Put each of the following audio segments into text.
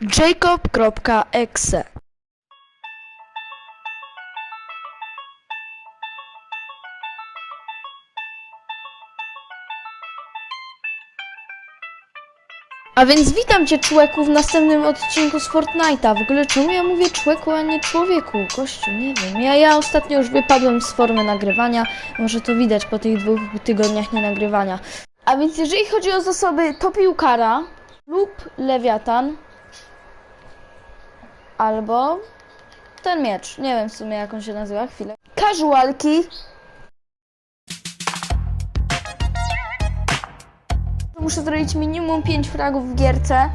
jacob.exe A więc witam Cię, człeku, w następnym odcinku z Fortnite'a. W ogóle czemu ja mówię człeku, a nie człowieku? Gościu, nie wiem. Ja, ja ostatnio już wypadłem z formy nagrywania. Może to widać po tych dwóch tygodniach nie nagrywania. A więc jeżeli chodzi o zasoby, to piłkara lub lewiatan albo ten miecz. Nie wiem w sumie jak on się nazywa, chwilę. Casualki. Muszę zrobić minimum 5 fragów w gierce.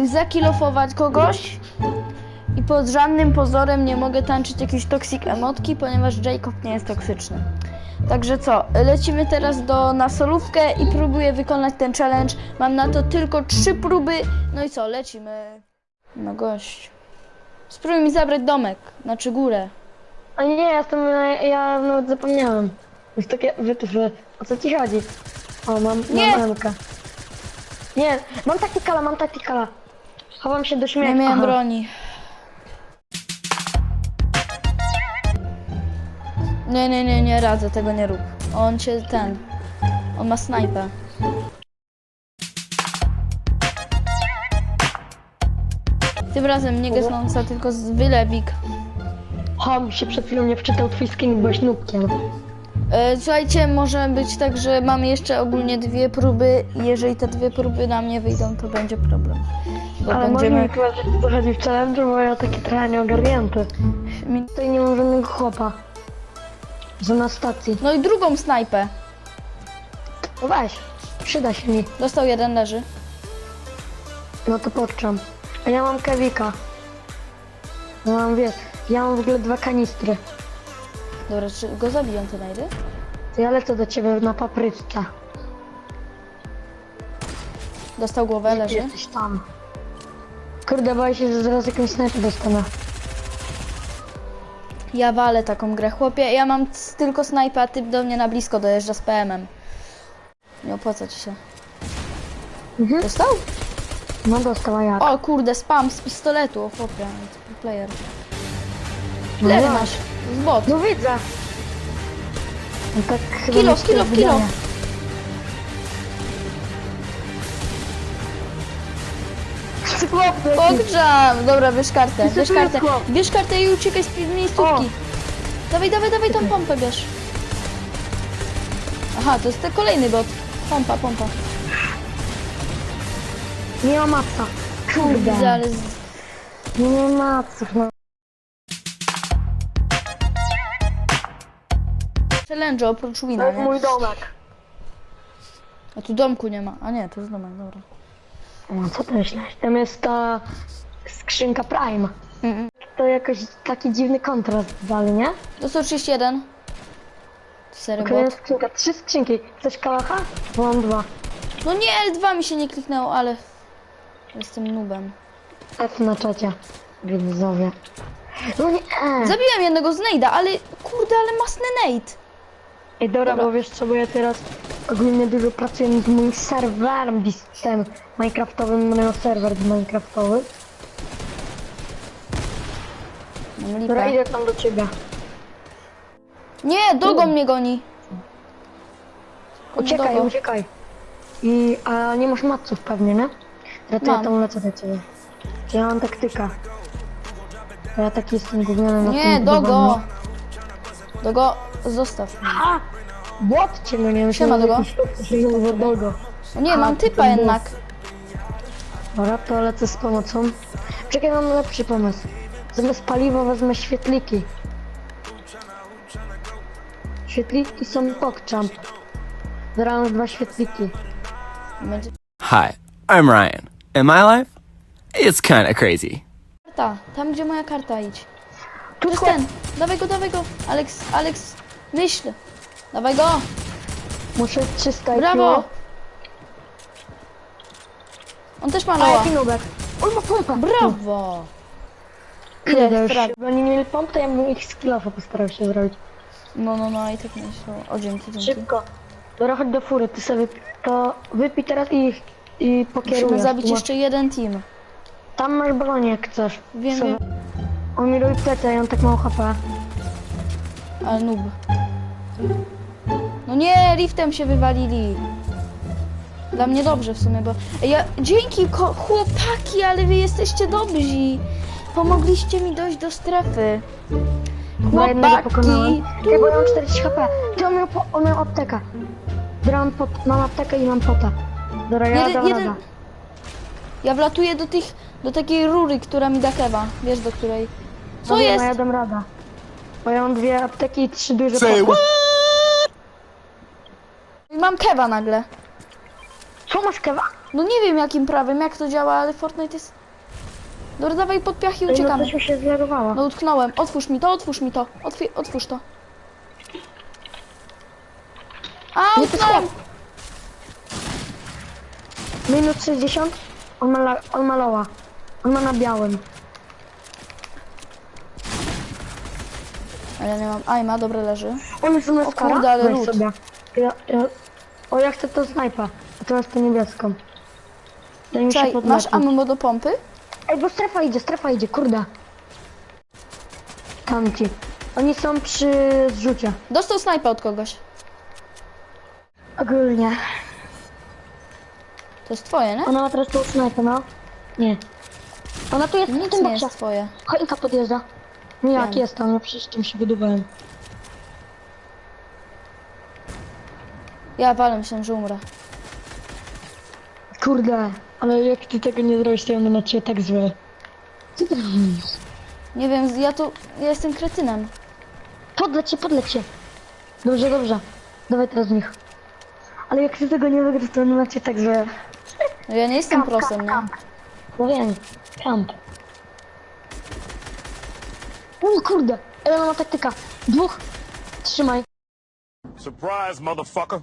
Yy, zakilofować kogoś. I pod żadnym pozorem nie mogę tańczyć jakiejś toxic emotki, ponieważ Jacob nie jest toksyczny. Także co, lecimy teraz do na solówkę i próbuję wykonać ten challenge. Mam na to tylko trzy próby. No i co, lecimy. No gość. Spróbuj mi zabrać domek, znaczy górę. A nie, ja jestem, ja nawet zapomniałem. Już takie wytyczne. O co ci chodzi? O, mam, Nie. mam Emkę. Nie, mam taktikala, mam taktikala. Chowam się do Nie śmiechu. miałem Aha. broni. Nie, nie, nie, nie radzę, tego nie rób. On cię ten. On ma snajpę. Tym razem nie gasnąca, tylko z wylewik. Chom się przed chwilą nie wczytał twój skin, byłeś nubkiem. E, słuchajcie, może być tak, że mamy jeszcze ogólnie dwie próby i jeżeli te dwie próby na mnie wyjdą, to będzie problem. Bo Ale będziemy... możemy powiedzieć, co chodzi w challenge, bo ja taki trochę nieogarnięty. Mi- Tutaj nie mam żadnego chłopa. Że na stacji. No i drugą snajpę. No weź, przyda się mi. Dostał jeden, leży. No to podczam. A ja mam kewika. No mam, wiesz, ja mam w ogóle dwa kanistry. Dobra, czy go zabiją te najdy? To ja lecę do ciebie na papryczce. Dostał głowę, Ty leży. jesteś tam. Kurde, boję się, że zaraz jakąś snajpę dostanę. Ja walę taką grę. Chłopie, ja mam c- tylko snajpę, a typ do mnie na blisko dojeżdża z PM-em. Nie opłaca ci się. Mhm. Dostał? No dostał, a jak? O kurde, spam z pistoletu, o chłopie, player. No ja. masz, z bot. No widzę. No tak chyba Kilo, kilo, wydaje. kilo. Chłop, to jakiś- Pogrzam! Dobra, bierz kartę, bierz kartę. chłop. Bierz kartę i uciekaj z pi- miejscówki. Dawaj, dawaj, dawaj tą pompę bierz. Aha, to jest ten kolejny bot. Pompa, pompa. Nie ma matca. Kurde. Widzę, ale z... Nie ma matców, no. challenge oprócz To wina, jest nie? mój domek. A tu domku nie ma. A nie, to jest domek, dobra. No co ty myślałeś? Tam jest ta skrzynka Prime. Mm-mm. To jakoś taki dziwny kontrast dali, nie? To 131. Sery Kolejna bot. skrzynka. Trzy skrzynki. Chcesz kalacha? Bo mam dwa. No nie, L2 mi się nie kliknęło, ale... Jestem nubem. F na czacie. Widzowie. No nie, e. Zabiłem jednego z Nade'a, ale... Kurde, ale masny Nate. Ej, dobra, Dobra. bo wiesz co, bo ja teraz ogólnie dużo pracuję z moim serwerem, dis- minecraftowym, mam serwer minecraftowy. Mam Dobra, lipę. idę tam do ciebie. Nie, Dogo mnie goni. Uciekaj, uciekaj. I, a nie masz matców pewnie, nie? Ja to ja Mam. tam lecę do ciebie. Ja mam taktyka. To ja taki jestem gówniany na Nie, tym Dogo. budowaniu. Dogo, zostaw mnie. A! Błot cię, no nie Siema, myślałem, że Dogo. jakiś chłop się nazywa Dogo. O nie, A, mam to typa ten jednak. Dobra, to lecę z pomocą. Czekaj, mam lepszy pomysł. Zamiast paliwa wezmę świetliki. Świetliki są pokczamp. Zaraz dwa świetliki. Będzie Hi, I'm Ryan, and my life? It's kinda crazy. karta. Tam, gdzie moja karta, idź. Tu To jest ten. Dawaj go, dawaj go. Alex, Alex, myśl. Dawaj go. Muszę 300 Brawo. IQ. On też ma A loa. jaki nubek? On ma pompę. Brawo. Ile Ile już? Jakby oni mieli pomp, to ja bym ich skillofa postarał się zrobić. No, no, no i tak myślę. O, dzięki, dzięki. Szybko. Dobra, chodź do fury, ty sobie to wypij teraz i i pokierujesz. Musimy zabić masz- jeszcze jeden team. Tam masz broń jak chcesz. Wiem, Sobie. wiem. On mi robi ja mam tak mało HP. Ale noob. No nie, liftem się wywalili. Dla mnie dobrze w sumie, bo... Ja... Dzięki, ko- chłopaki, ale wy jesteście dobrzy. Pomogliście mi dojść do strefy. Na jednego pokonałem. Ej, bo ja mam 40 HP. Ty on miał, po, on miał mam, pot, mam aptekę i mam pota. Dobra, ja Jeden- dam jeden- radę. Ja wlatuję do tych, do takiej rury, która mi da kewa. Wiesz do której. Co Dobra, jest? No ja dam radę. Bo ja mam dwie apteki i trzy duże Say. Mam kewa nagle. Co masz kewa? No nie wiem jakim prawem, jak to działa, ale Fortnite jest... Dobra, dawaj pod piach i Ej, No uciekamy. coś mi się zlegowało. No utknąłem. Otwórz mi to, otwórz mi to. Otwie, otwórz to. A, Nie, to utknąłem. Minus 60. On ma, on ma. On ma na białym. A ja nie mam. Aj, ma, dobra, leży. On jest u nas O kurde, ale Weź lód. sobie. Ja, ja, o, ja chcę to snajpa. A teraz to niebieską. Daj mi się Czekaj, masz podlepić. ammo do pompy? Ej, bo strefa idzie, strefa idzie, kurde. Tamci. Oni są przy zrzucie. Dostał snajpa od kogoś. Ogólnie. To jest twoje, nie? Ona ma teraz tą snajpę, no. Nie. Ona tu jest w Nic tym nie boksie. jest twoje. Choinka podjeżdża. No jak jest tam, ja przecież tym się wydubałem. Ja walę się, że umrę. Kurde, ale jak ty tego nie zrobisz, to ja będę na ciebie tak zły. Co ty robisz? Nie wiem, ja tu... Ja jestem kretynem. Podleć się, podleć się. Dobrze, dobrze. Dawaj teraz z nich. Ale jak ty tego nie wygrasz, to będę na ciebie tak zły. No ja nie jestem prosem, nie? No wiem, kamp. O kurde, Ej, ona ma taktyka. Dwóch. Trzymaj. Surprise, motherfucker.